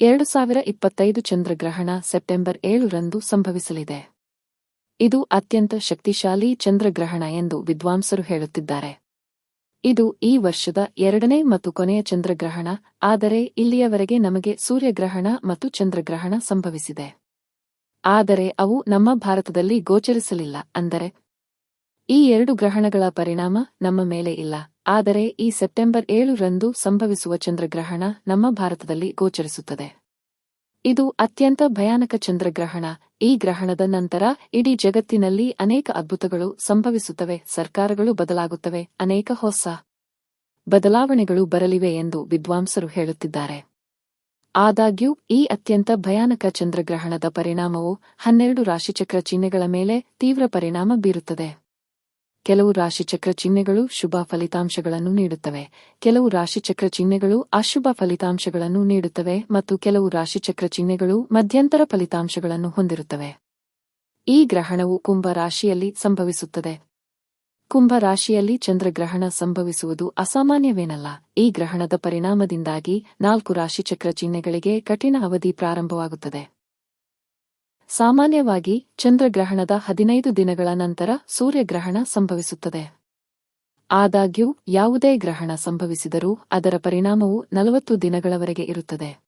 ಎರಡು ಸಾವಿರ ಇಪ್ಪತ್ತೈದು ಚಂದ್ರಗ್ರಹಣ ಸೆಪ್ಟೆಂಬರ್ ಏಳರಂದು ಸಂಭವಿಸಲಿದೆ. ಇದು ಅತ್ಯಂತ ಶಕ್ತಿಶಾಲಿ ಚಂದ್ರಗ್ರಹಣ ಎಂದು ವಿದ್ವಾಂಸರು ಹೇಳುತ್ತಿದ್ದಾರೆ. ಇದು ಈ ವರ್ಷದ ಎರಡನೇ ಮತ್ತು ಕೊನೆಯ ಚಂದ್ರಗ್ರಹಣ, ಆದರೆ ಇಲ್ಲಿಯವರೆಗೆ ನಮಗೆ ಸೂರ್ಯಗ್ರಹಣ ಮತ್ತು ಚಂದ್ರಗ್ರಹಣ ಸಂಭವಿಸಿದೆ. ಆದರೆ ಅವು ನಮ್ಮ ಭಾರತದಲ್ಲಿ ಗೋಚರಿಸಲಿಲ್ಲ, ಅಂದರೆ ಈ ಎರಡು ಗ್ರಹಣಗಳ ಪರಿಣಾಮ ನಮ್ಮ ಮೇಲೆ ಇಲ್ಲ. ಆದರೆ ಈ ಸೆಪ್ಟೆಂಬರ್ ಏಳರಂದು ಸಂಭವಿಸುವ ಚಂದ್ರಗ್ರಹಣ ನಮ್ಮ ಭಾರತದಲ್ಲಿ ಗೋಚರಿಸುತ್ತದೆ. ಇದು ಅತ್ಯಂತ ಭಯಾನಕ ಚಂದ್ರಗ್ರಹಣ. ಈ ಗ್ರಹಣದ ನಂತರ ಇಡೀ ಜಗತ್ತಿನಲ್ಲಿ ಅನೇಕ ಅದ್ಭುತಗಳು ಸಂಭವಿಸುತ್ತವೆ, ಸರ್ಕಾರಗಳು ಬದಲಾಗುತ್ತವೆ, ಅನೇಕ ಹೊಸ ಬದಲಾವಣೆಗಳು ಬರಲಿವೆ ಎಂದು ವಿದ್ವಾಂಸರು ಹೇಳುತ್ತಿದ್ದಾರೆ. ಆದಾಗ್ಯೂ, ಈ ಅತ್ಯಂತ ಭಯಾನಕ ಚಂದ್ರಗ್ರಹಣದ ಪರಿಣಾಮವು ಹನ್ನೆರಡು ರಾಶಿಚಕ್ರ ಚಿಹ್ನೆಗಳ ಮೇಲೆ ತೀವ್ರ ಪರಿಣಾಮ ಬೀರುತ್ತದೆ. ಕೆಲವು ರಾಶಿಚಕ್ರ ಚಿಹ್ನೆಗಳು ಶುಭ ಫಲಿತಾಂಶಗಳನ್ನು ನೀಡುತ್ತವೆ. ಕೆಲವು ರಾಶಿಚಕ್ರ ಚಿಹ್ನೆಗಳು ಅಶುಭ ಫಲಿತಾಂಶಗಳನ್ನು ನೀಡುತ್ತವೆ ಮತ್ತು ಕೆಲವು ರಾಶಿಚಕ್ರ ಚಿಹ್ನೆಗಳು ಮಧ್ಯಂತರ ಫಲಿತಾಂಶಗಳನ್ನು ಹೊಂದಿರುತ್ತವೆ. ಈ ಗ್ರಹಣವು ಕುಂಭ ರಾಶಿಯಲ್ಲಿ ಸಂಭವಿಸುತ್ತದೆ. ಕುಂಭ ರಾಶಿಯಲ್ಲಿ ಚಂದ್ರಗ್ರಹಣ ಸಂಭವಿಸುವುದು ಅಸಾಮಾನ್ಯವೇನಲ್ಲ. ಈ ಗ್ರಹಣದ ಪರಿಣಾಮದಿಂದಾಗಿ ನಾಲ್ಕು ರಾಶಿಚಕ್ರ ಚಿಹ್ನೆಗಳಿಗೆ ಕಠಿಣ ಅವಧಿ ಪ್ರಾರಂಭವಾಗುತ್ತದೆ. ಸಾಮಾನ್ಯವಾಗಿ ಚಂದ್ರಗ್ರಹಣದ ಹದಿನೈದು ದಿನಗಳ ನಂತರ ಸೂರ್ಯಗ್ರಹಣ ಸಂಭವಿಸುತ್ತದೆ. ಆದಾಗ್ಯೂ, ಯಾವುದೇ ಗ್ರಹಣ ಸಂಭವಿಸಿದರೂ ಅದರ ಪರಿಣಾಮವು ನಲವತ್ತು ದಿನಗಳವರೆಗೆ ಇರುತ್ತದೆ.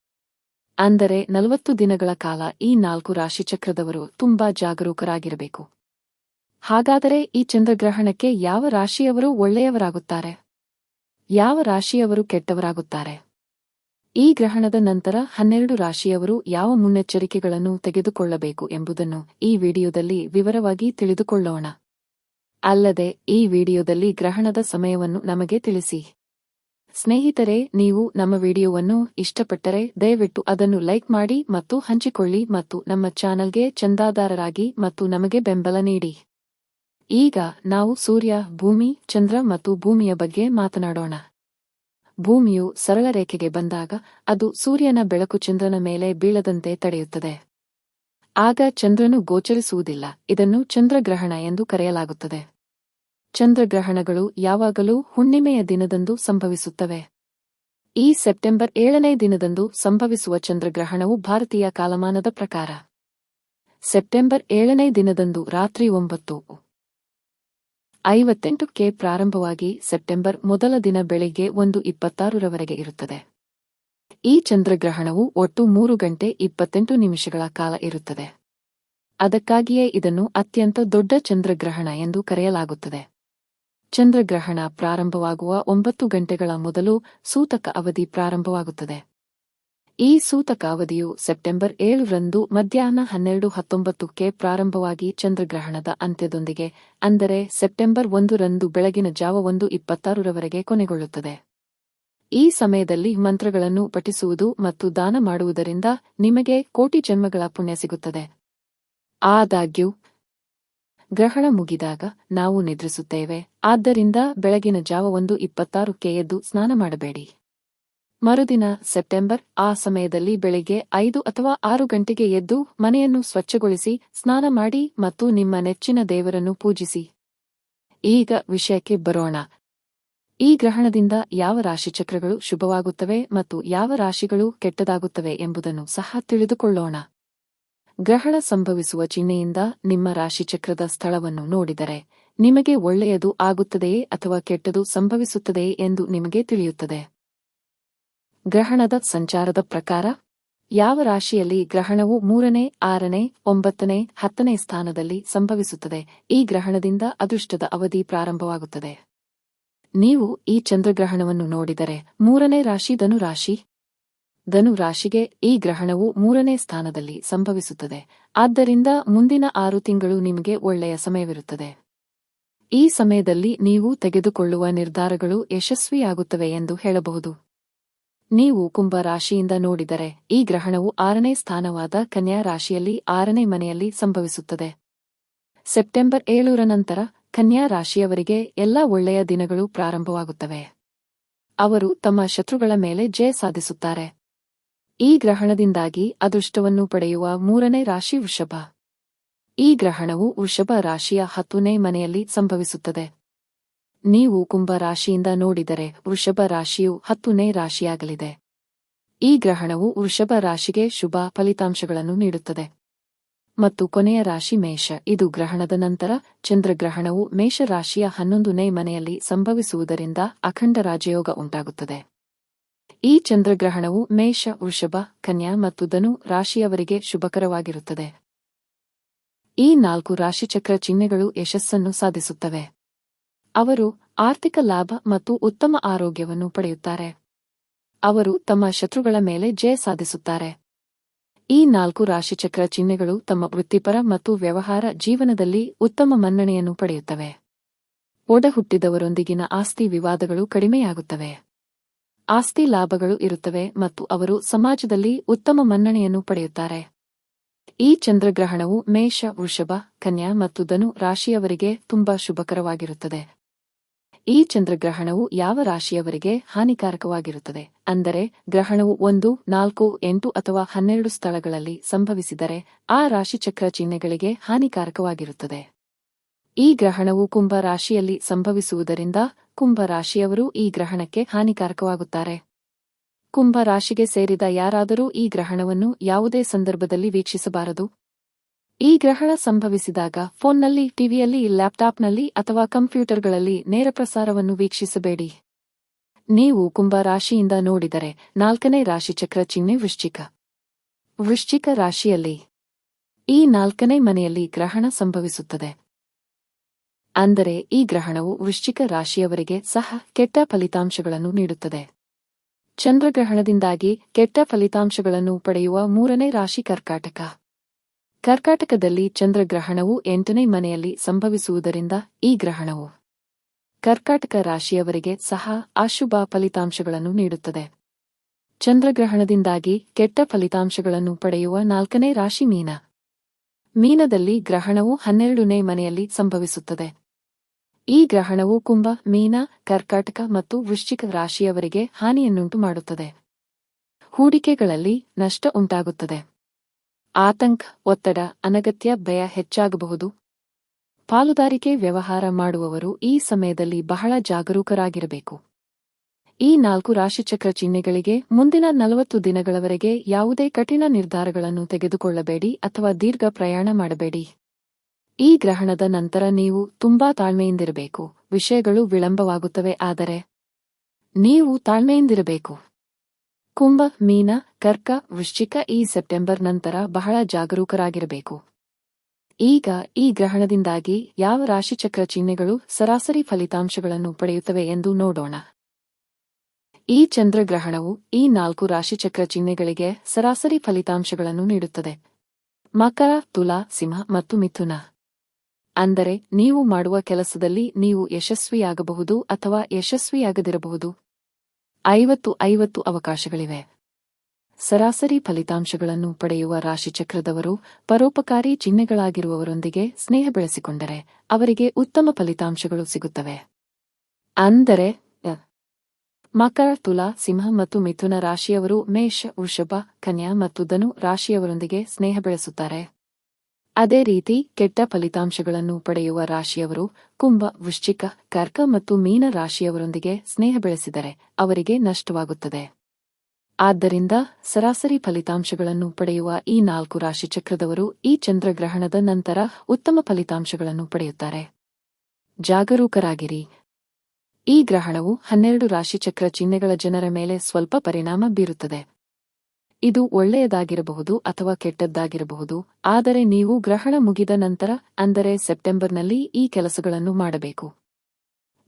ಅಂದರೆ, ನಲವತ್ತು ದಿನಗಳ ಕಾಲ ಈ ನಾಲ್ಕು ರಾಶಿಚಕ್ರದವರು ತುಂಬಾ ಜಾಗರೂಕರಾಗಿರಬೇಕು. ಹಾಗಾದರೆ ಈ ಚಂದ್ರಗ್ರಹಣಕ್ಕೆ ಯಾವ ರಾಶಿಯವರು ಒಳ್ಳೆಯವರಾಗುತ್ತಾರೆ? ಯಾವ ರಾಶಿಯವರು ಕೆಟ್ಟವರಾಗುತ್ತಾರೆ? ಈ ಗ್ರಹಣದ ನಂತರ ಹನ್ನೆರಡು ರಾಶಿಯವರು ಯಾವ ಮುನ್ನೆಚ್ಚರಿಕೆಗಳನ್ನು ತೆಗೆದುಕೊಳ್ಳಬೇಕು ಎಂಬುದನ್ನು ಈ ವಿಡಿಯೋದಲ್ಲಿ ವಿವರವಾಗಿ ತಿಳಿದುಕೊಳ್ಳೋಣ. ಅಲ್ಲದೆ, ಈ ವಿಡಿಯೋದಲ್ಲಿ ಗ್ರಹಣದ ಸಮಯವನ್ನು ನಮಗೆ ತಿಳಿಸಿ. ಸ್ನೇಹಿತರೆ, ನೀವು ನಮ್ಮ ವಿಡಿಯೋವನ್ನು ಇಷ್ಟಪಟ್ಟರೆ ದಯವಿಟ್ಟು ಅದನ್ನು ಲೈಕ್ ಮಾಡಿ ಮತ್ತು ಹಂಚಿಕೊಳ್ಳಿ ಮತ್ತು ನಮ್ಮ ಚಾನಲ್ಗೆ ಚಂದಾದಾರರಾಗಿ ಮತ್ತು ನಮಗೆ ಬೆಂಬಲ ನೀಡಿ. ಈಗ ನಾವು ಸೂರ್ಯ, ಭೂಮಿ, ಚಂದ್ರ ಮತ್ತು ಭೂಮಿಯ ಬಗ್ಗೆ ಮಾತನಾಡೋಣ. ಭೂಮಿಯು ಸರಳ ರೇಖೆಗೆ ಬಂದಾಗ ಅದು ಸೂರ್ಯನ ಬೆಳಕು ಚಂದ್ರನ ಮೇಲೆ ಬೀಳದಂತೆ ತಡೆಯುತ್ತದೆ. ಆಗ ಚಂದ್ರನು ಗೋಚರಿಸುವುದಿಲ್ಲ, ಇದನ್ನು ಚಂದ್ರಗ್ರಹಣ ಎಂದು ಕರೆಯಲಾಗುತ್ತದೆ. ಚಂದ್ರಗ್ರಹಣಗಳು ಯಾವಾಗಲೂ ಹುಣ್ಣಿಮೆಯ ದಿನದಂದು ಸಂಭವಿಸುತ್ತವೆ. ಈ ಸೆಪ್ಟೆಂಬರ್ ಏಳನೇ ದಿನದಂದು ಸಂಭವಿಸುವ ಚಂದ್ರಗ್ರಹಣವು ಭಾರತೀಯ ಕಾಲಮಾನದ ಪ್ರಕಾರ. ಸೆಪ್ಟೆಂಬರ್ ಏಳನೇ ದಿನದಂದು ರಾತ್ರಿ ಒಂಬತ್ತು. ಐವತ್ತೆಂಟು ಕೆ ಪ್ರಾರಂಭವಾಗಿ ಸೆಪ್ಟೆಂಬರ್ ಮೊದಲ ದಿನ ಬೆಳಿಗ್ಗೆ ಒಂದು ಇಪ್ಪತ್ತಾರರವರೆಗೆ ಇರುತ್ತದೆ. ಈ ಚಂದ್ರಗ್ರಹಣವು ಒಟ್ಟು ಮೂರು ಗಂಟೆ ಇಪ್ಪತ್ತೆಂಟು ನಿಮಿಷಗಳ ಕಾಲ ಇರುತ್ತದೆ. ಅದಕ್ಕಾಗಿಯೇ ಇದನ್ನು ಅತ್ಯಂತ ದೊಡ್ಡ ಚಂದ್ರಗ್ರಹಣ ಎಂದು ಕರೆಯಲಾಗುತ್ತದೆ. ಚಂದ್ರಗ್ರಹಣ ಪ್ರಾರಂಭವಾಗುವ ಒಂಬತ್ತು ಗಂಟೆಗಳ ಮೊದಲು ಸೂತಕ ಅವಧಿ ಪ್ರಾರಂಭವಾಗುತ್ತದೆ. ಈ ಸೂತಕಾವಧಿಯು ಸೆಪ್ಟೆಂಬರ್ ಏಳರಂದು ಮಧ್ಯಾಹ್ನ ಹನ್ನೆರಡು ಹತ್ತೊಂಬತ್ತಕ್ಕೆ ಪ್ರಾರಂಭವಾಗಿ ಚಂದ್ರಗ್ರಹಣದ ಅಂತ್ಯದೊಂದಿಗೆ, ಅಂದರೆ ಸೆಪ್ಟೆಂಬರ್ ಒಂದರಂದು ಬೆಳಗಿನ ಜಾವ ಒಂದು ಇಪ್ಪತ್ತಾರರವರೆಗೆ ಕೊನೆಗೊಳ್ಳುತ್ತದೆ. ಈ ಸಮಯದಲ್ಲಿ ಮಂತ್ರಗಳನ್ನು ಪಠಿಸುವುದು ಮತ್ತು ದಾನ ಮಾಡುವುದರಿಂದ ನಿಮಗೆ ಕೋಟಿ ಜನ್ಮಗಳ ಪುಣ್ಯ ಸಿಗುತ್ತದೆ. ಆದಾಗ್ಯೂ, ಗ್ರಹಣ ಮುಗಿದಾಗ ನಾವು ನಿದ್ರಿಸುತ್ತೇವೆ, ಆದ್ದರಿಂದ ಬೆಳಗಿನ ಜಾವ ಒಂದು ಇಪ್ಪತ್ತಾರಕ್ಕೆ ಎದ್ದು ಸ್ನಾನ ಮಾಡಬೇಡಿ. ಮರುದಿನ ಸೆಪ್ಟೆಂಬರ್, ಆ ಸಮಯದಲ್ಲಿ ಬೆಳಿಗ್ಗೆ ಐದು ಅಥವಾ ಆರು ಗಂಟೆಗೆ ಎದ್ದು ಮನೆಯನ್ನು ಸ್ವಚ್ಛಗೊಳಿಸಿ ಸ್ನಾನ ಮಾಡಿ ಮತ್ತು ನಿಮ್ಮ ನೆಚ್ಚಿನ ದೇವರನ್ನು ಪೂಜಿಸಿ. ಈಗ ವಿಷಯಕ್ಕೆ ಬರೋಣ. ಈ ಗ್ರಹಣದಿಂದ ಯಾವ ರಾಶಿಚಕ್ರಗಳು ಶುಭವಾಗುತ್ತವೆ ಮತ್ತು ಯಾವ ರಾಶಿಗಳು ಕೆಟ್ಟದಾಗುತ್ತವೆ ಎಂಬುದನ್ನು ಸಹ ತಿಳಿದುಕೊಳ್ಳೋಣ. ಗ್ರಹಣ ಸಂಭವಿಸುವ ಚಿಹ್ನೆಯಿಂದ ನಿಮ್ಮ ರಾಶಿಚಕ್ರದ ಸ್ಥಳವನ್ನು ನೋಡಿದರೆ, ನಿಮಗೆ ಒಳ್ಳೆಯದು ಆಗುತ್ತದೆಯೇ ಅಥವಾ ಕೆಟ್ಟದು ಸಂಭವಿಸುತ್ತದೆಯೇ ಎಂದು ನಿಮಗೆ ತಿಳಿಯುತ್ತದೆ. ಗ್ರಹಣದ ಸಂಚಾರದ ಪ್ರಕಾರ, ಯಾವ ರಾಶಿಯಲ್ಲಿ ಗ್ರಹಣವು ಮೂರನೇ, ಆರನೇ, ಒಂಬತ್ತನೇ, ಹತ್ತನೇ ಸ್ಥಾನದಲ್ಲಿ ಸಂಭವಿಸುತ್ತದೆ, ಈ ಗ್ರಹಣದಿಂದ ಅದೃಷ್ಟದ ಅವಧಿ ಪ್ರಾರಂಭವಾಗುತ್ತದೆ. ನೀವು ಈ ಚಂದ್ರಗ್ರಹಣವನ್ನು ನೋಡಿದರೆ, ಮೂರನೇ ರಾಶಿ ಧನು ರಾಶಿ. ಧನು ರಾಶಿಗೆ ಈ ಗ್ರಹಣವು ಮೂರನೇ ಸ್ಥಾನದಲ್ಲಿ ಸಂಭವಿಸುತ್ತದೆ, ಆದ್ದರಿಂದ ಮುಂದಿನ ಆರು ತಿಂಗಳು ನಿಮಗೆ ಒಳ್ಳೆಯ ಸಮಯವಿರುತ್ತದೆ. ಈ ಸಮಯದಲ್ಲಿ ನೀವು ತೆಗೆದುಕೊಳ್ಳುವ ನಿರ್ಧಾರಗಳು ಯಶಸ್ವಿಯಾಗುತ್ತವೆ ಎಂದು ಹೇಳಬಹುದು. ನೀವು ಕುಂಭ ರಾಶಿಯಿಂದ ನೋಡಿದರೆ, ಈ ಗ್ರಹಣವು ಆರನೇ ಸ್ಥಾನವಾದ ಕನ್ಯಾ ರಾಶಿಯಲ್ಲಿ ಆರನೇ ಮನೆಯಲ್ಲಿ ಸಂಭವಿಸುತ್ತದೆ. ಸೆಪ್ಟೆಂಬರ್ ಏಳರ ನಂತರ ಕನ್ಯಾ ರಾಶಿಯವರಿಗೆ ಎಲ್ಲಾ ಒಳ್ಳೆಯ ದಿನಗಳು ಪ್ರಾರಂಭವಾಗುತ್ತವೆ. ಅವರು ತಮ್ಮ ಶತ್ರುಗಳ ಮೇಲೆ ಜಯ ಸಾಧಿಸುತ್ತಾರೆ. ಈ ಗ್ರಹಣದಿಂದಾಗಿ ಅದೃಷ್ಟವನ್ನು ಪಡೆಯುವ ಮೂರನೇ ರಾಶಿ ವೃಷಭ. ಈ ಗ್ರಹಣವು ವೃಷಭ ರಾಶಿಯ ಹತ್ತನೇ ಮನೆಯಲ್ಲಿ ಸಂಭವಿಸುತ್ತದೆ. ನೀವು ಕುಂಭ ರಾಶಿಯಿಂದ ನೋಡಿದರೆ ವೃಷಭ ರಾಶಿಯು ಹತ್ತನೇ ರಾಶಿಯಾಗಲಿದೆ. ಈ ಗ್ರಹಣವು ವೃಷಭ ರಾಶಿಗೆ ಶುಭ ಫಲಿತಾಂಶಗಳನ್ನು ನೀಡುತ್ತದೆ. ಮತ್ತು ಕೊನೆಯ ರಾಶಿ ಮೇಷ. ಇದು ಗ್ರಹಣದ ನಂತರ ಚಂದ್ರಗ್ರಹಣವು ಮೇಷ ರಾಶಿಯ ಹನ್ನೊಂದನೇ ಮನೆಯಲ್ಲಿ ಸಂಭವಿಸುವುದರಿಂದ ಅಖಂಡ ರಾಜಯೋಗ ಉಂಟಾಗುತ್ತದೆ. ಈ ಚಂದ್ರಗ್ರಹಣವು ಮೇಷ, ವೃಷಭ, ಕನ್ಯಾ ಮತ್ತು ಧನು ರಾಶಿಯವರಿಗೆ ಶುಭಕರವಾಗಿರುತ್ತದೆ. ಈ ನಾಲ್ಕು ರಾಶಿಚಕ್ರ ಚಿಹ್ನೆಗಳು ಯಶಸ್ಸನ್ನು ಸಾಧಿಸುತ್ತವೆ. ಅವರು ಆರ್ಥಿಕ ಲಾಭ ಮತ್ತು ಉತ್ತಮ ಆರೋಗ್ಯವನ್ನು ಪಡೆಯುತ್ತಾರೆ. ಅವರು ತಮ್ಮ ಶತ್ರುಗಳ ಮೇಲೆ ಜಯ ಸಾಧಿಸುತ್ತಾರೆ. ಈ ನಾಲ್ಕು ರಾಶಿಚಕ್ರ ಚಿಹ್ನೆಗಳು ತಮ್ಮ ವೃತ್ತಿಪರ ಮತ್ತು ವ್ಯವಹಾರ ಜೀವನದಲ್ಲಿ ಉತ್ತಮ ಮನ್ನಣೆಯನ್ನು ಪಡೆಯುತ್ತವೆ. ಒಡ ಹುಟ್ಟಿದವರೊಂದಿಗಿನ ಆಸ್ತಿ ವಿವಾದಗಳು ಕಡಿಮೆಯಾಗುತ್ತವೆ. ಆಸ್ತಿ ಲಾಭಗಳು ಇರುತ್ತವೆ ಮತ್ತು ಅವರು ಸಮಾಜದಲ್ಲಿ ಉತ್ತಮ ಮನ್ನಣೆಯನ್ನು ಪಡೆಯುತ್ತಾರೆ. ಈ ಚಂದ್ರಗ್ರಹಣವು ಮೇಷ, ವೃಷಭ, ಕನ್ಯಾ ಮತ್ತು ಧನು ರಾಶಿಯವರಿಗೆ ತುಂಬಾ ಶುಭಕರವಾಗಿರುತ್ತದೆ. ಈ ಚಂದ್ರಗ್ರಹಣವು ಯಾವ ರಾಶಿಯವರಿಗೆ ಹಾನಿಕಾರಕವಾಗಿರುತ್ತದೆ? ಅಂದರೆ, ಗ್ರಹಣವು ಒಂದು, ನಾಲ್ಕು, ಎಂಟು ಅಥವಾ ಹನ್ನೆರಡು ಸ್ಥಳಗಳಲ್ಲಿ ಸಂಭವಿಸಿದರೆ ಆ ರಾಶಿಚಕ್ರ ಚಿಹ್ನೆಗಳಿಗೆ ಹಾನಿಕಾರಕವಾಗಿರುತ್ತದೆ. ಈ ಗ್ರಹಣವು ಕುಂಭ ರಾಶಿಯಲ್ಲಿ ಸಂಭವಿಸುವುದರಿಂದ ಕುಂಭ ರಾಶಿಯವರು ಈ ಗ್ರಹಣಕ್ಕೆ ಹಾನಿಕಾರಕವಾಗುತ್ತಾರೆ. ಕುಂಭ ರಾಶಿಗೆ ಸೇರಿದ ಯಾರಾದರೂ ಈ ಗ್ರಹಣವನ್ನು ಯಾವುದೇ ಸಂದರ್ಭದಲ್ಲಿ ವೀಕ್ಷಿಸಬಾರದು. ಈ ಗ್ರಹಣ ಸಂಭವಿಸಿದಾಗ ಫೋನ್ನಲ್ಲಿ, ಟಿವಿಯಲ್ಲಿ, ಲ್ಯಾಪ್ಟಾಪ್ನಲ್ಲಿ ಅಥವಾ ಕಂಪ್ಯೂಟರ್ಗಳಲ್ಲಿ ನೇರ ಪ್ರಸಾರವನ್ನು ವೀಕ್ಷಿಸಬೇಡಿ. ನೀವು ಕುಂಭ ರಾಶಿಯಿಂದ ನೋಡಿದರೆ ನಾಲ್ಕನೇ ರಾಶಿಚಕ್ರ ಚಿಹ್ನೆ ವೃಶ್ಚಿಕ. ವೃಶ್ಚಿಕ ರಾಶಿಯಲ್ಲಿ ಈ ನಾಲ್ಕನೇ ಮನೆಯಲ್ಲಿ ಗ್ರಹಣ ಸಂಭವಿಸುತ್ತದೆ. ಅಂದರೆ ಈ ಗ್ರಹಣವು ವೃಶ್ಚಿಕ ರಾಶಿಯವರಿಗೆ ಸಹ ಕೆಟ್ಟ ಫಲಿತಾಂಶಗಳನ್ನು ನೀಡುತ್ತದೆ. ಚಂದ್ರಗ್ರಹಣದಿಂದಾಗಿ ಕೆಟ್ಟ ಫಲಿತಾಂಶಗಳನ್ನು ಪಡೆಯುವ ಮೂರನೇ ರಾಶಿ ಕರ್ಕಾಟಕ. ಕರ್ಕಾಟಕದಲ್ಲಿ ಚಂದ್ರಗ್ರಹಣವು ಎಂಟನೇ ಮನೆಯಲ್ಲಿ ಸಂಭವಿಸುವುದರಿಂದ ಈ ಗ್ರಹಣವು ಕರ್ಕಾಟಕ ರಾಶಿಯವರಿಗೆ ಸಹ ಅಶುಭ ಫಲಿತಾಂಶಗಳನ್ನು ನೀಡುತ್ತದೆ. ಚಂದ್ರಗ್ರಹಣದಿಂದಾಗಿ ಕೆಟ್ಟ ಫಲಿತಾಂಶಗಳನ್ನು ಪಡೆಯುವ ನಾಲ್ಕನೇ ರಾಶಿ ಮೀನ. ಮೀನದಲ್ಲಿ ಗ್ರಹಣವು ಹನ್ನೆರಡನೇ ಮನೆಯಲ್ಲಿ ಸಂಭವಿಸುತ್ತದೆ. ಈ ಗ್ರಹಣವು ಕುಂಭ, ಮೀನ, ಕರ್ಕಾಟಕ ಮತ್ತು ವೃಶ್ಚಿಕ ರಾಶಿಯವರಿಗೆ ಹಾನಿಯನ್ನುಂಟು ಮಾಡುತ್ತದೆ ಹೂಡಿಕೆಗಳಲ್ಲಿ ನಷ್ಟ ಉಂಟಾಗುತ್ತದೆ. ಆತಂಕ, ಒತ್ತಡ, ಅನಗತ್ಯ, ಭಯ ಹೆಚ್ಚಾಗಬಹುದು. ಪಾಲುದಾರಿಕೆ ವ್ಯವಹಾರ ಮಾಡುವವರು ಈ ಸಮಯದಲ್ಲಿ ಬಹಳ ಜಾಗರೂಕರಾಗಿರಬೇಕು. ಈ ನಾಲ್ಕು ರಾಶಿಚಕ್ರ ಚಿಹ್ನೆಗಳಿಗೆ ಮುಂದಿನ ನಲವತ್ತು ದಿನಗಳವರೆಗೆ ಯಾವುದೇ ಕಠಿಣ ನಿರ್ಧಾರಗಳನ್ನು ತೆಗೆದುಕೊಳ್ಳಬೇಡಿ ಅಥವಾ ದೀರ್ಘ ಪ್ರಯಾಣ ಮಾಡಬೇಡಿ. ಈ ಗ್ರಹಣದ ನಂತರ ನೀವು ತುಂಬಾ ತಾಳ್ಮೆಯಿಂದಿರಬೇಕು. ವಿಷಯಗಳು ವಿಳಂಬವಾಗುತ್ತವೆ, ಆದರೆ ನೀವು ತಾಳ್ಮೆಯಿಂದಿರಬೇಕು. ಕುಂಭ, ಮೀನ ಕರ್ಕ ವೃಶ್ಚಿಕ ಈ ಸೆಪ್ಟೆಂಬರ್ ನಂತರ ಬಹಳ ಜಾಗರೂಕರಾಗಿರಬೇಕು. ಈಗ ಈ ಗ್ರಹಣದಿಂದಾಗಿ ಯಾವ ರಾಶಿಚಕ್ರ ಚಿಹ್ನೆಗಳು ಸರಾಸರಿ ಫಲಿತಾಂಶಗಳನ್ನು ಪಡೆಯುತ್ತವೆ ಎಂದು ನೋಡೋಣ. ಈ ಚಂದ್ರಗ್ರಹಣವು ಈ ನಾಲ್ಕು ರಾಶಿಚಕ್ರ ಚಿಹ್ನೆಗಳಿಗೆ ಸರಾಸರಿ ಫಲಿತಾಂಶಗಳನ್ನು ನೀಡುತ್ತದೆ. ಮಕರ, ತುಲಾ, ಸಿಂಹ ಮತ್ತು ಮಿಥುನ. ಅಂದರೆ ನೀವು ಮಾಡುವ ಕೆಲಸದಲ್ಲಿ ನೀವು ಯಶಸ್ವಿಯಾಗಬಹುದು ಅಥವಾ ಯಶಸ್ವಿಯಾಗದಿರಬಹುದು. ಐವತ್ತು ಐವತ್ತು ಅವಕಾಶಗಳಿವೆ. ಸರಾಸರಿ ಫಲಿತಾಂಶಗಳನ್ನು ಪಡೆಯುವ ರಾಶಿಚಕ್ರದವರು ಪರೋಪಕಾರಿ ಚಿಹ್ನೆಗಳಾಗಿರುವವರೊಂದಿಗೆ ಸ್ನೇಹ ಬೆಳೆಸಿಕೊಂಡರೆ ಅವರಿಗೆ ಉತ್ತಮ ಫಲಿತಾಂಶಗಳು ಸಿಗುತ್ತವೆ. ಅಂದರೆ ಮಕರ, ತುಲಾ, ಸಿಂಹ ಮತ್ತು ಮಿಥುನ ರಾಶಿಯವರು ಮೇಷ, ವೃಷಭ, ಕನ್ಯಾ ಮತ್ತು ಧನು ರಾಶಿಯವರೊಂದಿಗೆ ಸ್ನೇಹ ಬೆಳೆಸುತ್ತಾರೆ. ಅದೇ ರೀತಿ ಕೆಟ್ಟ ಫಲಿತಾಂಶಗಳನ್ನು ಪಡೆಯುವ ರಾಶಿಯವರು ಕುಂಭ, ವೃಶ್ಚಿಕ, ಕರ್ಕ ಮತ್ತು ಮೀನ ರಾಶಿಯವರೊಂದಿಗೆ ಸ್ನೇಹ ಬೆಳೆಸಿದರೆ ಅವರಿಗೆ ನಷ್ಟವಾಗುತ್ತದೆ. ಆದ್ದರಿಂದ ಸರಾಸರಿ ಫಲಿತಾಂಶಗಳನ್ನು ಪಡೆಯುವ ಈ ನಾಲ್ಕು ರಾಶಿಚಕ್ರದವರು ಈ ಚಂದ್ರಗ್ರಹಣದ ನಂತರ ಉತ್ತಮ ಫಲಿತಾಂಶಗಳನ್ನು ಪಡೆಯುತ್ತಾರೆ. ಜಾಗರೂಕರಾಗಿರಿ. ಈ ಗ್ರಹಣವು ಹನ್ನೆರಡು ರಾಶಿಚಕ್ರ ಚಿಹ್ನೆಗಳ ಜನರ ಮೇಲೆ ಸ್ವಲ್ಪ ಪರಿಣಾಮ ಬೀರುತ್ತದೆ. ಇದು ಒಳ್ಳೆಯದಾಗಿರಬಹುದು ಅಥವಾ ಕೆಟ್ಟದ್ದಾಗಿರಬಹುದು, ಆದರೆ ನೀವು ಗ್ರಹಣ ಮುಗಿದ ನಂತರ, ಅಂದರೆ ಸೆಪ್ಟೆಂಬರ್ನಲ್ಲಿ ಈ ಕೆಲಸಗಳನ್ನು ಮಾಡಬೇಕು.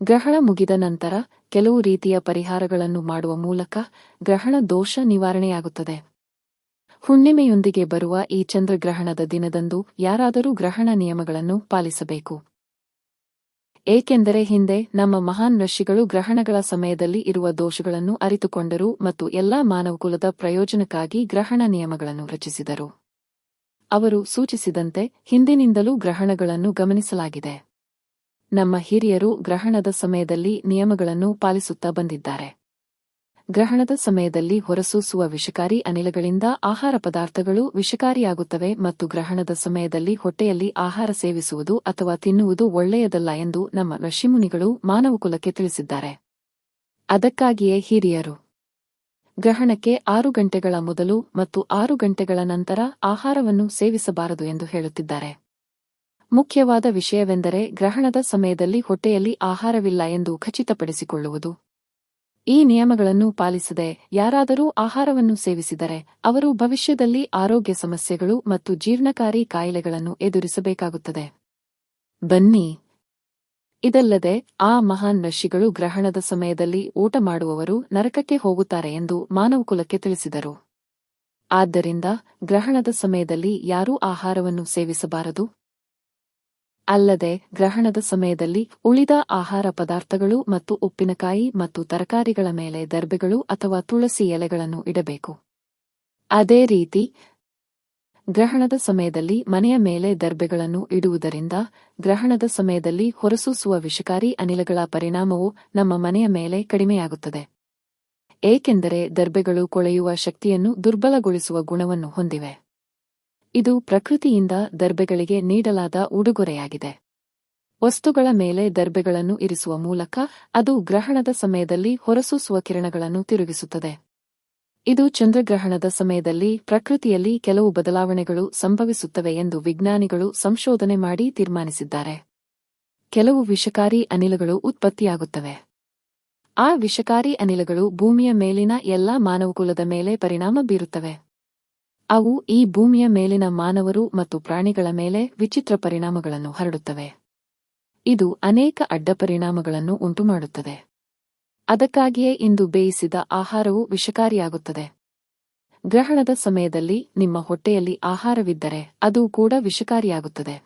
ಗ್ರಹಣ ಮುಗಿದ ನಂತರ, ಕೆಲವು ರೀತಿಯ ಪರಿಹಾರಗಳನ್ನು ಮಾಡುವ ಮೂಲಕ ಗ್ರಹಣ ದೋಷ ನಿವಾರಣೆಯಾಗುತ್ತದೆ. ಹುಣ್ಣಿಮೆಯೊಂದಿಗೆ ಬರುವ ಈ ಚಂದ್ರಗ್ರಹಣದ ದಿನದಂದು ಯಾರಾದರೂ ಗ್ರಹಣ ನಿಯಮಗಳನ್ನು ಪಾಲಿಸಬೇಕು. ಏಕೆಂದರೆ ಹಿಂದೆ ನಮ್ಮ ಮಹಾನ್ ಋಷಿಗಳು ಗ್ರಹಣಗಳ ಸಮಯದಲ್ಲಿ ಇರುವ ದೋಷಗಳನ್ನು ಅರಿತುಕೊಂಡರು ಮತ್ತು ಎಲ್ಲಾ ಮಾನವಕುಲದ ಪ್ರಯೋಜನಕ್ಕಾಗಿ ಗ್ರಹಣ ನಿಯಮಗಳನ್ನು ರಚಿಸಿದರು. ಅವರು ಸೂಚಿಸಿದಂತೆ ಹಿಂದಿನಿಂದಲೂ ಗ್ರಹಣಗಳನ್ನು ಗಮನಿಸಲಾಗಿದೆ. ನಮ್ಮ ಹಿರಿಯರು ಗ್ರಹಣದ ಸಮಯದಲ್ಲಿ ನಿಯಮಗಳನ್ನು ಪಾಲಿಸುತ್ತಾ ಬಂದಿದ್ದಾರೆ. ಗ್ರಹಣದ ಸಮಯದಲ್ಲಿ ಹೊರಸೂಸುವ ವಿಷಕಾರಿ ಅನಿಲಗಳಿಂದ ಆಹಾರ ಪದಾರ್ಥಗಳು ವಿಷಕಾರಿಯಾಗುತ್ತವೆ ಮತ್ತು ಗ್ರಹಣದ ಸಮಯದಲ್ಲಿ ಹೊಟ್ಟೆಯಲ್ಲಿ ಆಹಾರ ಸೇವಿಸುವುದು ಅಥವಾ ತಿನ್ನುವುದು ಒಳ್ಳೆಯದಲ್ಲ ಎಂದು ನಮ್ಮ ಋಷಿಮುನಿಗಳು ಮಾನವಕುಲಕ್ಕೆ ತಿಳಿಸಿದ್ದಾರೆ. ಅದಕ್ಕಾಗಿಯೇ ಹಿರಿಯರು, ಗ್ರಹಣಕ್ಕೆ ಆರು ಗಂಟೆಗಳ ಮೊದಲು ಮತ್ತು ಆರು ಗಂಟೆಗಳ ನಂತರ ಆಹಾರವನ್ನು ಸೇವಿಸಬಾರದು ಎಂದು ಹೇಳುತ್ತಿದ್ದಾರೆ. ಮುಖ್ಯವಾದ ವಿಷಯವೆಂದರೆ ಗ್ರಹಣದ ಸಮಯದಲ್ಲಿ ಹೊಟ್ಟೆಯಲ್ಲಿ ಆಹಾರವಿಲ್ಲ ಎಂದು ಖಚಿತಪಡಿಸಿಕೊಳ್ಳುವುದು. ಈ ನಿಯಮಗಳನ್ನು ಪಾಲಿಸದೆ ಯಾರಾದರೂ ಆಹಾರವನ್ನು ಸೇವಿಸಿದರೆ ಅವರು ಭವಿಷ್ಯದಲ್ಲಿ ಆರೋಗ್ಯ ಸಮಸ್ಯೆಗಳು ಮತ್ತು ಜೀರ್ಣಕಾರಿ ಕಾಯಿಲೆಗಳನ್ನು ಎದುರಿಸಬೇಕಾಗುತ್ತದೆ. ಬನ್ನಿ. ಇದಲ್ಲದೆ ಆ ಮಹಾನ್ ನಶಿಗಳು ಗ್ರಹಣದ ಸಮಯದಲ್ಲಿ ಊಟ ಮಾಡುವವರು ನರಕಕ್ಕೆ ಹೋಗುತ್ತಾರೆ ಎಂದು ಮಾನವಕುಲಕ್ಕೆ ತಿಳಿಸಿದರು. ಆದ್ದರಿಂದ ಗ್ರಹಣದ ಸಮಯದಲ್ಲಿ ಯಾರೂ ಆಹಾರವನ್ನು ಸೇವಿಸಬಾರದು. ಅಲ್ಲದೆ ಗ್ರಹಣದ ಸಮಯದಲ್ಲಿ ಉಳಿದ ಆಹಾರ ಪದಾರ್ಥಗಳು ಮತ್ತು ಉಪ್ಪಿನಕಾಯಿ ಮತ್ತು ತರಕಾರಿಗಳ ಮೇಲೆ ದರ್ಬೆಗಳು ಅಥವಾ ತುಳಸಿ ಎಲೆಗಳನ್ನು ಇಡಬೇಕು. ಅದೇ ರೀತಿ, ಗ್ರಹಣದ ಸಮಯದಲ್ಲಿ ಮನೆಯ ಮೇಲೆ ದರ್ಬೆಗಳನ್ನು ಇಡುವುದರಿಂದ ಗ್ರಹಣದ ಸಮಯದಲ್ಲಿ ಹೊರಸೂಸುವ ವಿಷಕಾರಿ ಅನಿಲಗಳ ಪರಿಣಾಮವು ನಮ್ಮ ಮನೆಯ ಮೇಲೆ ಕಡಿಮೆಯಾಗುತ್ತದೆ. ಏಕೆಂದರೆ ದರ್ಬೆಗಳು ಕೊಳೆಯುವ ಶಕ್ತಿಯನ್ನು ದುರ್ಬಲಗೊಳಿಸುವ ಗುಣವನ್ನು ಹೊಂದಿವೆ. ಇದು ಪ್ರಕೃತಿಯಿಂದ ದರ್ಬೆಗಳಿಗೆ ನೀಡಲಾದ ಉಡುಗೊರೆಯಾಗಿದೆ. ವಸ್ತುಗಳ ಮೇಲೆ ದರ್ಬೆಗಳನ್ನು ಇರಿಸುವ ಮೂಲಕ ಅದು ಗ್ರಹಣದ ಸಮಯದಲ್ಲಿ ಹೊರಸೂಸುವ ಕಿರಣಗಳನ್ನು ತಿರುಗಿಸುತ್ತದೆ. ಇದು ಚಂದ್ರಗ್ರಹಣದ ಸಮಯದಲ್ಲಿ ಪ್ರಕೃತಿಯಲ್ಲಿ ಕೆಲವು ಬದಲಾವಣೆಗಳು ಸಂಭವಿಸುತ್ತವೆ ಎಂದು ವಿಜ್ಞಾನಿಗಳು ಸಂಶೋಧನೆ ಮಾಡಿ ತೀರ್ಮಾನಿಸಿದ್ದಾರೆ. ಕೆಲವು ವಿಷಕಾರಿ ಅನಿಲಗಳು ಉತ್ಪತ್ತಿಯಾಗುತ್ತವೆ. ಆ ವಿಷಕಾರಿ ಅನಿಲಗಳು ಭೂಮಿಯ ಮೇಲಿನ ಎಲ್ಲಾ ಮಾನವಕುಲದ ಮೇಲೆ ಪರಿಣಾಮ ಬೀರುತ್ತವೆ. ಅವು ಈ ಭೂಮಿಯ ಮೇಲಿನ ಮಾನವರು ಮತ್ತು ಪ್ರಾಣಿಗಳ ಮೇಲೆ ವಿಚಿತ್ರ ಪರಿಣಾಮಗಳನ್ನು ಹರಡುತ್ತವೆ. ಇದು ಅನೇಕ ಅಡ್ಡಪರಿಣಾಮಗಳನ್ನು ಉಂಟುಮಾಡುತ್ತದೆ. ಅದಕ್ಕಾಗಿಯೇ ಇಂದು ಬೇಯಿಸಿದ ಆಹಾರವು ವಿಷಕಾರಿಯಾಗುತ್ತದೆ. ಗ್ರಹಣದ ಸಮಯದಲ್ಲಿ ನಿಮ್ಮ ಹೊಟ್ಟೆಯಲ್ಲಿ ಆಹಾರವಿದ್ದರೆ ಅದು ಕೂಡ ವಿಷಕಾರಿಯಾಗುತ್ತದೆ.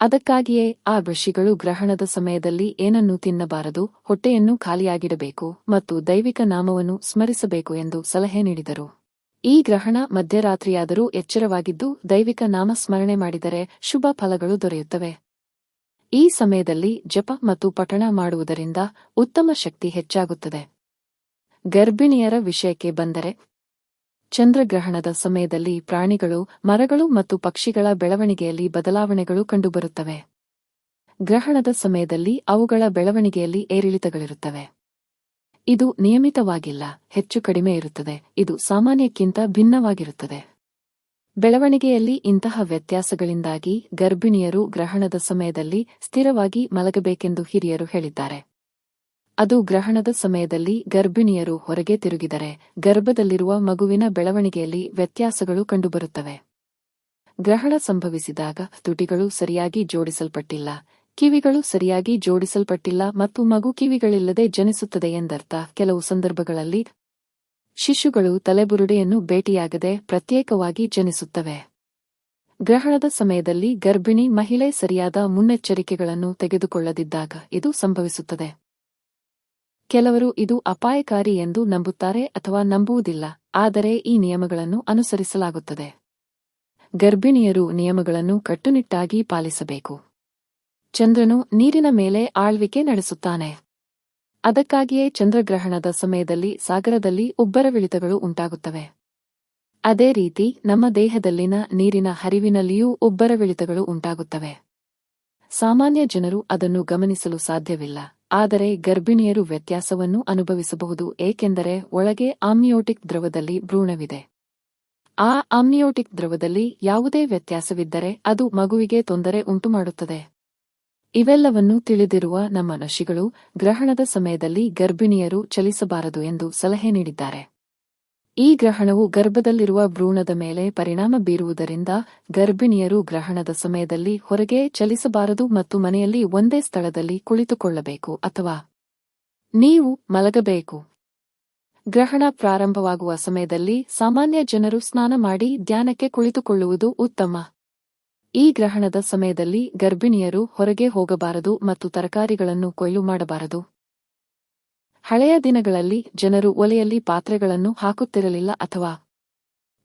ಅದಕ್ಕಾಗಿಯೇ ಆ ಋಷಿಗಳು ಗ್ರಹಣದ ಸಮಯದಲ್ಲಿ ಏನನ್ನೂ ತಿನ್ನಬಾರದು, ಹೊಟ್ಟೆಯನ್ನು ಖಾಲಿಯಾಗಿಡಬೇಕು ಮತ್ತು ದೈವಿಕ ನಾಮವನ್ನು ಸ್ಮರಿಸಬೇಕು ಎಂದು ಸಲಹೆ ನೀಡಿದರು. ಈ ಗ್ರಹಣ ಮಧ್ಯರಾತ್ರಿಯಾದರೂ ಎಚ್ಚರವಾಗಿದ್ದು ದೈವಿಕ ನಾಮಸ್ಮರಣೆ ಮಾಡಿದರೆ ಶುಭ ಫಲಗಳು ದೊರೆಯುತ್ತವೆ. ಈ ಸಮಯದಲ್ಲಿ ಜಪ ಮತ್ತು ಪಠಣ ಮಾಡುವುದರಿಂದ ಉತ್ತಮ ಶಕ್ತಿ ಹೆಚ್ಚಾಗುತ್ತದೆ. ಗರ್ಭಿಣಿಯರ ವಿಷಯಕ್ಕೆ ಬಂದರೆ ಚಂದ್ರಗ್ರಹಣದ ಸಮಯದಲ್ಲಿ ಪ್ರಾಣಿಗಳು, ಮರಗಳು ಮತ್ತು ಪಕ್ಷಿಗಳ ಬೆಳವಣಿಗೆಯಲ್ಲಿ ಬದಲಾವಣೆಗಳು ಕಂಡುಬರುತ್ತವೆ. ಗ್ರಹಣದ ಸಮಯದಲ್ಲಿ ಅವುಗಳ ಬೆಳವಣಿಗೆಯಲ್ಲಿ ಏರಿಳಿತಗಳಿರುತ್ತವೆ. ಇದು ನಿಯಮಿತವಾಗಿಲ್ಲ, ಹೆಚ್ಚು ಕಡಿಮೆ ಇರುತ್ತದೆ, ಇದು ಸಾಮಾನ್ಯಕ್ಕಿಂತ ಭಿನ್ನವಾಗಿರುತ್ತದೆ. ಬೆಳವಣಿಗೆಯಲ್ಲಿ ಇಂತಹ ವ್ಯತ್ಯಾಸಗಳಿಂದಾಗಿ ಗರ್ಭಿಣಿಯರು ಗ್ರಹಣದ ಸಮಯದಲ್ಲಿ ಸ್ಥಿರವಾಗಿ ಮಲಗಬೇಕೆಂದು ಹಿರಿಯರು ಹೇಳಿದ್ದಾರೆ. ಅದು ಗ್ರಹಣದ ಸಮಯದಲ್ಲಿ ಗರ್ಭಿಣಿಯರು ಹೊರಗೆ ತಿರುಗಿದರೆ, ಗರ್ಭದಲ್ಲಿರುವ ಮಗುವಿನ ಬೆಳವಣಿಗೆಯಲ್ಲಿ ವ್ಯತ್ಯಾಸಗಳು ಕಂಡುಬರುತ್ತವೆ. ಗ್ರಹಣ ಸಂಭವಿಸಿದಾಗ ತುಟಿಗಳು ಸರಿಯಾಗಿ ಜೋಡಿಸಲ್ಪಟ್ಟಿಲ್ಲ ಕಿವಿಗಳು ಸರಿಯಾಗಿ ಜೋಡಿಸಲ್ಪಟ್ಟಿಲ್ಲ ಮತ್ತು ಮಗು ಕಿವಿಗಳಿಲ್ಲದೆ ಜನಿಸುತ್ತದೆ ಎಂದರ್ಥ. ಕೆಲವು ಸಂದರ್ಭಗಳಲ್ಲಿ ಶಿಶುಗಳು ತಲೆಬುರುಡೆಯನ್ನು ಭೇಟಿಯಾಗದೆ ಪ್ರತ್ಯೇಕವಾಗಿ ಜನಿಸುತ್ತವೆ. ಗ್ರಹಣದ ಸಮಯದಲ್ಲಿ ಗರ್ಭಿಣಿ ಮಹಿಳೆ ಸರಿಯಾದ ಮುನ್ನೆಚ್ಚರಿಕೆಗಳನ್ನು ತೆಗೆದುಕೊಳ್ಳದಿದ್ದಾಗ ಇದು ಸಂಭವಿಸುತ್ತದೆ. ಕೆಲವರು ಇದು ಅಪಾಯಕಾರಿ ಎಂದು ನಂಬುತ್ತಾರೆ ಅಥವಾ ನಂಬುವುದಿಲ್ಲ, ಆದರೆ ಈ ನಿಯಮಗಳನ್ನು ಅನುಸರಿಸಲಾಗುತ್ತದೆ. ಗರ್ಭಿಣಿಯರು ನಿಯಮಗಳನ್ನು ಕಟ್ಟುನಿಟ್ಟಾಗಿ ಪಾಲಿಸಬೇಕು. ಚಂದ್ರನು ನೀರಿನ ಮೇಲೆ ಆಳ್ವಿಕೆ ನಡೆಸುತ್ತಾನೆ. ಅದಕ್ಕಾಗಿಯೇ ಚಂದ್ರಗ್ರಹಣದ ಸಮಯದಲ್ಲಿ ಸಾಗರದಲ್ಲಿ ಉಬ್ಬರವಿಳಿತಗಳು ಉಂಟಾಗುತ್ತವೆ. ಅದೇ ರೀತಿ ನಮ್ಮ ದೇಹದಲ್ಲಿನ ನೀರಿನ ಹರಿವಿನಲ್ಲಿಯೂ ಉಬ್ಬರವಿಳಿತಗಳು ಉಂಟಾಗುತ್ತವೆ. ಸಾಮಾನ್ಯ ಜನರು ಅದನ್ನು ಗಮನಿಸಲು ಸಾಧ್ಯವಿಲ್ಲ, ಆದರೆ ಗರ್ಭಿಣಿಯರು ವ್ಯತ್ಯಾಸವನ್ನು ಅನುಭವಿಸಬಹುದು, ಏಕೆಂದರೆ ಒಳಗೆ ಆಮ್ನಿಯೋಟಿಕ್ ದ್ರವದಲ್ಲಿ ಭ್ರೂಣವಿದೆ. ಆ ಆಮ್ನಿಯೋಟಿಕ್ ದ್ರವದಲ್ಲಿ ಯಾವುದೇ ವ್ಯತ್ಯಾಸವಿದ್ದರೆ ಅದು ಮಗುವಿಗೆ ತೊಂದರೆ ಉಂಟುಮಾಡುತ್ತದೆ. ಇವೆಲ್ಲವನ್ನೂ ತಿಳಿದಿರುವ ನಮ್ಮ ನಶಿಗಳು ಗ್ರಹಣದ ಸಮಯದಲ್ಲಿ ಗರ್ಭಿಣಿಯರು ಚಲಿಸಬಾರದು ಎಂದು ಸಲಹೆ ನೀಡಿದ್ದಾರೆ. ಈ ಗ್ರಹಣವು ಗರ್ಭದಲ್ಲಿರುವ ಭ್ರೂಣದ ಮೇಲೆ ಪರಿಣಾಮ ಬೀರುವುದರಿಂದ ಗರ್ಭಿಣಿಯರು ಗ್ರಹಣದ ಸಮಯದಲ್ಲಿ ಹೊರಗೆ ಚಲಿಸಬಾರದು ಮತ್ತು ಮನೆಯಲ್ಲಿ ಒಂದೇ ಸ್ಥಳದಲ್ಲಿ ಕುಳಿತುಕೊಳ್ಳಬೇಕು ಅಥವಾ ನೀವು ಮಲಗಬೇಕು. ಗ್ರಹಣ ಪ್ರಾರಂಭವಾಗುವ ಸಮಯದಲ್ಲಿ ಸಾಮಾನ್ಯ ಜನರು ಸ್ನಾನ ಮಾಡಿ ಧ್ಯಾನಕ್ಕೆ ಕುಳಿತುಕೊಳ್ಳುವುದು ಉತ್ತಮ. ಈ ಗ್ರಹಣದ ಸಮಯದಲ್ಲಿ ಗರ್ಭಿಣಿಯರು ಹೊರಗೆ ಹೋಗಬಾರದು ಮತ್ತು ತರಕಾರಿಗಳನ್ನು ಕೊಯ್ಲು ಮಾಡಬಾರದು. ಹಳೆಯ ದಿನಗಳಲ್ಲಿ ಜನರು ಒಲೆಯಲ್ಲಿ ಪಾತ್ರೆಗಳನ್ನು ಹಾಕುತ್ತಿರಲಿಲ್ಲ ಅಥವಾ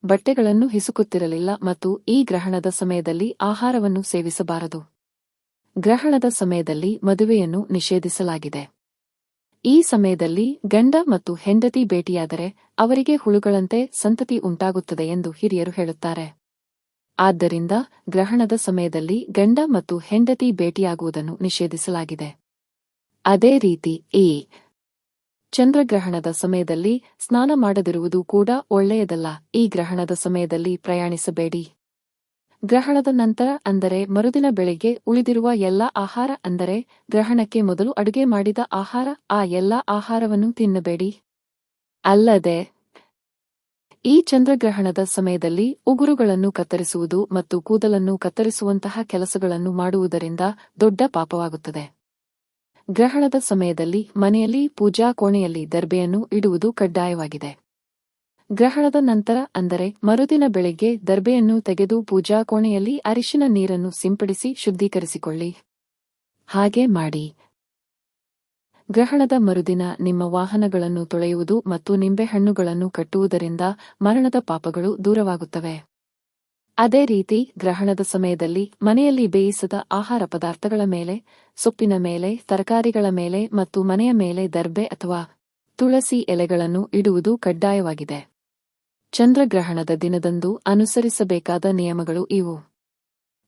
ಬಟ್ಟೆಗಳನ್ನು ಹಿಸುಕುತ್ತಿರಲಿಲ್ಲ ಮತ್ತು ಈ ಗ್ರಹಣದ ಸಮಯದಲ್ಲಿ ಆಹಾರವನ್ನು ಸೇವಿಸಬಾರದು. ಗ್ರಹಣದ ಸಮಯದಲ್ಲಿ ಮದುವೆಯನ್ನು ನಿಷೇಧಿಸಲಾಗಿದೆ. ಈ ಸಮಯದಲ್ಲಿ ಗಂಡ ಮತ್ತು ಹೆಂಡತಿ ಭೇಟಿಯಾದರೆ ಅವರಿಗೆ ಹುಳುಗಳಂತೆ ಸಂತತಿ ಉಂಟಾಗುತ್ತದೆ ಎಂದು ಹಿರಿಯರು ಹೇಳುತ್ತಾರೆ. ಆದ್ದರಿಂದ ಗ್ರಹಣದ ಸಮಯದಲ್ಲಿ ಗಂಡ ಮತ್ತು ಹೆಂಡತಿ ಭೇಟಿಯಾಗುವುದನ್ನು ನಿಷೇಧಿಸಲಾಗಿದೆ. ಅದೇ ರೀತಿ ಈ ಚಂದ್ರಗ್ರಹಣದ ಸಮಯದಲ್ಲಿ ಸ್ನಾನ ಮಾಡದಿರುವುದು ಕೂಡ ಒಳ್ಳೆಯದಲ್ಲ. ಈ ಗ್ರಹಣದ ಸಮಯದಲ್ಲಿ ಪ್ರಯಾಣಿಸಬೇಡಿ. ಗ್ರಹಣದ ನಂತರ ಅಂದರೆ ಮರುದಿನ ಬೆಳಿಗ್ಗೆ ಉಳಿದಿರುವ ಎಲ್ಲ ಆಹಾರ ಅಂದರೆ ಗ್ರಹಣಕ್ಕೆ ಮೊದಲು ಅಡುಗೆ ಮಾಡಿದ ಆಹಾರ, ಆ ಎಲ್ಲ ಆಹಾರವನ್ನು ತಿನ್ನಬೇಡಿ. ಅಲ್ಲದೆ ಈ ಚಂದ್ರಗ್ರಹಣದ ಸಮಯದಲ್ಲಿ ಉಗುರುಗಳನ್ನು ಕತ್ತರಿಸುವುದು ಮತ್ತು ಕೂದಲನ್ನು ಕತ್ತರಿಸುವಂತಹ ಕೆಲಸಗಳನ್ನು ಮಾಡುವುದರಿಂದ ದೊಡ್ಡ ಪಾಪವಾಗುತ್ತದೆ. ಗ್ರಹಣದ ಸಮಯದಲ್ಲಿ ಮನೆಯಲ್ಲಿ ಪೂಜಾ ಕೋಣೆಯಲ್ಲಿ ದರ್ಬೆಯನ್ನು ಇಡುವುದು ಕಡ್ಡಾಯವಾಗಿದೆ. ಗ್ರಹಣದ ನಂತರ ಅಂದರೆ ಮರುದಿನ ಬೆಳಿಗ್ಗೆ ದರ್ಬೆಯನ್ನು ತೆಗೆದು ಪೂಜಾ ಕೋಣೆಯಲ್ಲಿ ಅರಿಶಿನ ನೀರನ್ನು ಸಿಂಪಡಿಸಿ ಶುದ್ಧೀಕರಿಸಿಕೊಳ್ಳಿ. ಹಾಗೆ ಮಾಡಿ. ಗ್ರಹಣದ ಮರುದಿನ ನಿಮ್ಮ ವಾಹನಗಳನ್ನು ತೊಳೆಯುವುದು ಮತ್ತು ನಿಂಬೆಹಣ್ಣುಗಳನ್ನು ಕಟ್ಟುವುದರಿಂದ ಮರಣದ ಪಾಪಗಳು ದೂರವಾಗುತ್ತವೆ. ಅದೇ ರೀತಿ ಗ್ರಹಣದ ಸಮಯದಲ್ಲಿ ಮನೆಯಲ್ಲಿ ಬೇಯಿಸದ ಆಹಾರ ಪದಾರ್ಥಗಳ ಮೇಲೆ, ಸೊಪ್ಪಿನ ಮೇಲೆ, ತರಕಾರಿಗಳ ಮೇಲೆ ಮತ್ತು ಮನೆಯ ಮೇಲೆ ದರ್ಬೆ ಅಥವಾ ತುಳಸಿ ಎಲೆಗಳನ್ನು ಇಡುವುದು ಕಡ್ಡಾಯವಾಗಿದೆ. ಚಂದ್ರಗ್ರಹಣದ ದಿನದಂದು ಅನುಸರಿಸಬೇಕಾದ ನಿಯಮಗಳು ಇವು.